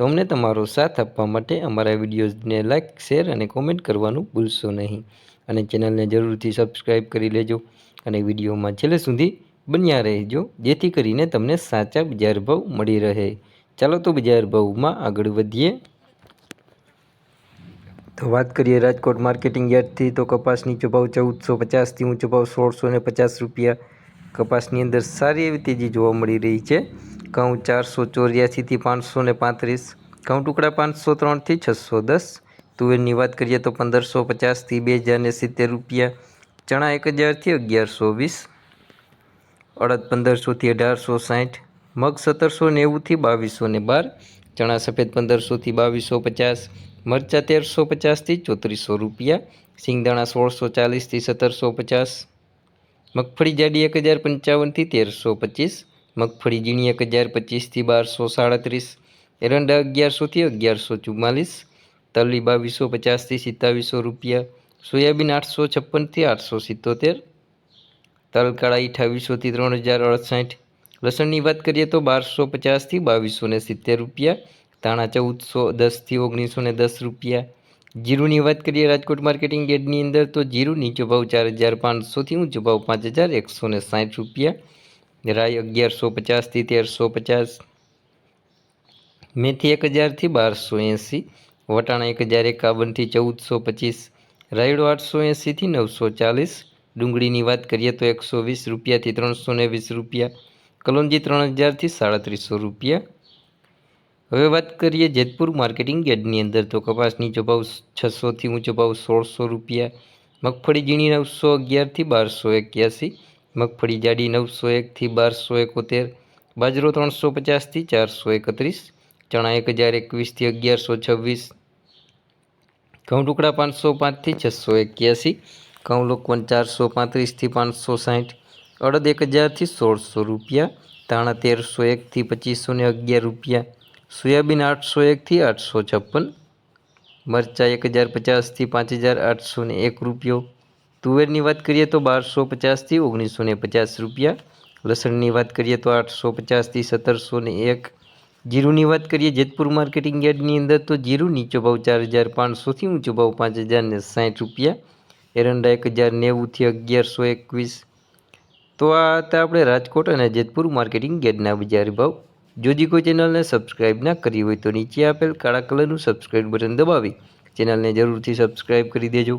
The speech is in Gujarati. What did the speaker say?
તો અમને તમારો સાથ આપવા માટે અમારા વિડીયોઝને લાઇક શેર અને કોમેન્ટ કરવાનું ભૂલશો નહીં. અને ચેનલને જરૂરથી સબસ્ક્રાઈબ કરી લેજો અને વિડીયોમાં છેલ્લે સુધી બન્યા રહેજો, જેથી કરીને તમને સાચા બજાર ભાવ મળી રહે. ચાલો તો બજાર ભાવમાં આગળ વધીએ. તો વાત કરીએ રાજકોટ માર્કેટિંગ યાર્ડથી, તો કપાસ નીચો ચૌદસો પચાસથી ઊંચો ભાવ સોળસો ને પચાસ રૂપિયા. કપાસની અંદર સારી એવી તેજી જોવા મળી રહી છે. ઘઉં ચારસો ચોર્યાસીથી પાંચસો ને પાંત્રીસ, ઘઉં ટુકડા પાંચસો ત્રણથી છસો દસ, તુવેરની વાત કરીએ તો પંદરસો પચાસથી બે હજાર ને સિત્તેર રૂપિયા, ચણા એક હજારથી અગિયારસો વીસ, અડદ પંદરસોથી અઢારસો સાઠ, મગ સત્તરસો નેવુંથી બાવીસો ને બાર, ચણા સફેદ પંદરસોથી બાવીસો પચાસ, મરચાં તેરસો પચાસથી ચોત્રીસો રૂપિયા, સિંગદાણા સોળસો ચાલીસથી સત્તરસો પચાસ, મગફળી જાડી એક હજાર પંચાવનથી તેરસો પચીસ મગફળી ઝીણી એક હજાર પચીસથી બારસો સાડત્રીસ, એરંડા અગિયારસોથી અગિયારસો ચુમ્માલીસ તલી બાવીસો પચાસથી સિત્તાવીસો રૂપિયા, સોયાબીન આઠસો છપ્પનથી આઠસો સિત્તોતેર, તલકાળા અઠાવીસોથી ત્રણ હજાર અડસઠ, લસણની વાત કરીએ તો બારસો પચાસથી બાવીસો ને સિત્તેર રૂપિયા, ધાણા ચૌદસો દસથી ઓગણીસો ને દસ રૂપિયા. જીરુની વાત કરીએ રાજકોટ માર્કેટિંગ યાર્ડની અંદર તો જીરુ નીચો ભાવ ચાર હજાર પાંચસોથી ઊંચો ભાવ પાંચ હજાર એકસો ને સાઠ રૂપિયા. રાય અગિયારસો પચાસથી તેરસો પચાસ. મેથી એક હજારથી બારસો એંસી. વટાણા એક હજાર એકાવનથી ચૌદસો પચીસ. રાયડો આઠસો એંસીથી નવસો ચાલીસ. ડુંગળીની વાત કરીએ તો એકસો વીસ રૂપિયાથી ત્રણસો ને વીસ રૂપિયા. કલોંજી ત્રણ હજારથી સાડત્રીસો રૂપિયા. હવે વાત કરીએ જેતપુર માર્કેટિંગ યાર્ડની અંદર તો કપાસ નીચો છસોથી ઊંચો ભાવ સોળસો રૂપિયા. મગફળી ઝીણી નવસો અગિયારથી બારસો એક્યાસી. મગફળી જાડી નવસો એકથી બારસો એકોતેર, બાજરો ત્રણસો પચાસથી ચારસો એકત્રીસ, ચણા એક હજાર એકવીસથી અગિયારસો છવ્વીસ, ઘઉં ટુકડા પાંચસો પાંચથી છસો એક્યાસી, ઘઉં લોકવન ચારસો પાંત્રીસથી પાંચસો સાઠ, અડદ એક હજારથી સોળસો રૂપિયા, ધાણા તેરસો એકથી પચીસો ને અગિયાર રૂપિયા, સોયાબીન આઠસો એકથી આઠસો છપ્પન, મરચાં એક હજાર પચાસથી પાંચ હજાર આઠસો ને એક રૂપિયો તુવેરની વાત કરીએ તો બારસો પચાસથી ઓગણીસો ને પચાસ રૂપિયા. લસણની વાત કરીએ તો આઠસો પચાસથી સત્તરસો ને એક. જીરુની વાત કરીએ જેતપુર માર્કેટિંગ યાર્ડની અંદર તો જીરું નીચો ભાવ ચાર હજાર પાંચસોથી ઊંચો ભાવ પાંચ હજાર ને સાઠ રૂપિયા. એરંડા એક હજાર નેવુંથી અગિયારસો એકવીસ. તો આ હતા આપણે રાજકોટ અને જેતપુર માર્કેટિંગ યાર્ડના બજાર ભાવ. જોજી કોઈ ચેનલને સબસ્ક્રાઇબ ના કરી હોય તો નીચે આપેલ કાળા કલરનું સબસ્ક્રાઇબ બટન દબાવી. ચેનલને જરૂરથી સબસ્ક્રાઇબ કરી દેજો.